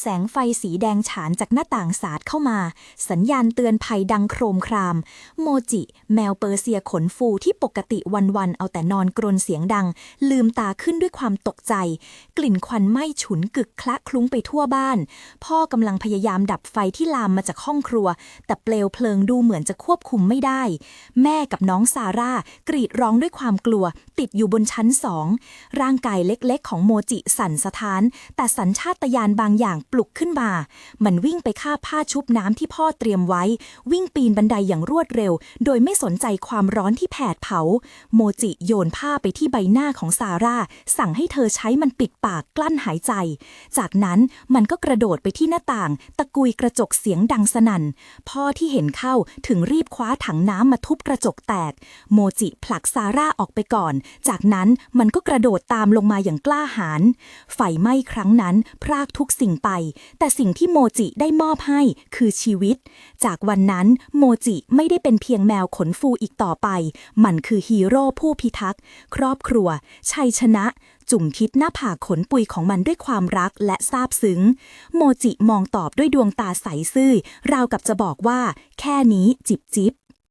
แสงไฟสีแดงฉานจากหน้าต่างสาดเข้ามา สัญญาณเตือนภัยดังโครมคราม โมจิ แมวเปอร์เซียขนฟูที่ปกติวันๆ เอาแต่นอนกรนเสียงดัง ลืมตาขึ้นด้วยความตกใจ กลิ่นควันไหม้ฉุนกึกคละคลุ้งไปทั่วบ้าน พ่อกำลังพยายามดับไฟที่ลามมาจากห้องครัว แต่เปลวเพลิงดูเหมือนจะควบคุมไม่ได้ แม่กับน้องซาร่ากรีดร้องด้วยความกลัว ติดอยู่บนชั้นสองร่างกายเล็กๆ ของโมจิสั่นสะท้าน แต่สัญชาตญาณบางอย่างปลุกขึ้นมา มันวิ่งไปคาบผ้าชุบน้ำที่พ่อเตรียมไว้ วิ่งปีนบันไดอย่างรวดเร็ว โดยไม่สนใจความร้อนที่แผดเผา โมจิโยนผ้าไปที่ใบหน้าของซาร่า สั่งให้เธอใช้มันปิดปากกลั้นหายใจ จากนั้นมันก็กระโดดไปที่หน้าต่าง ตะกุยกระจกเสียงดังสนั่น พ่อที่เห็นเข้าถึงรีบคว้าถังน้ำมาทุบกระจกแตก โมจิผลักซาร่าออกไปก่อน จากนั้นมันก็กระโดดตามลงมาอย่างกล้าหาญ ไฟไหม้ครั้งนั้นพรากทุกสิ่งไปแต่สิ่งที่โมจิได้มอบให้คือชีวิต จากวันนั้นโมจิไม่ได้เป็นเพียงแมวขนฟูอีกต่อไป มันคือฮีโร่ผู้พิทักษ์ครอบครัว ชัยชนะ จุ่มทิศหน้าผากขนปุยของมันด้วยความรักและซาบซึ้ง โมจิมองตอบด้วยดวงตาใสซื่อ ราวกับจะบอกว่า แค่นี้จิบจิบ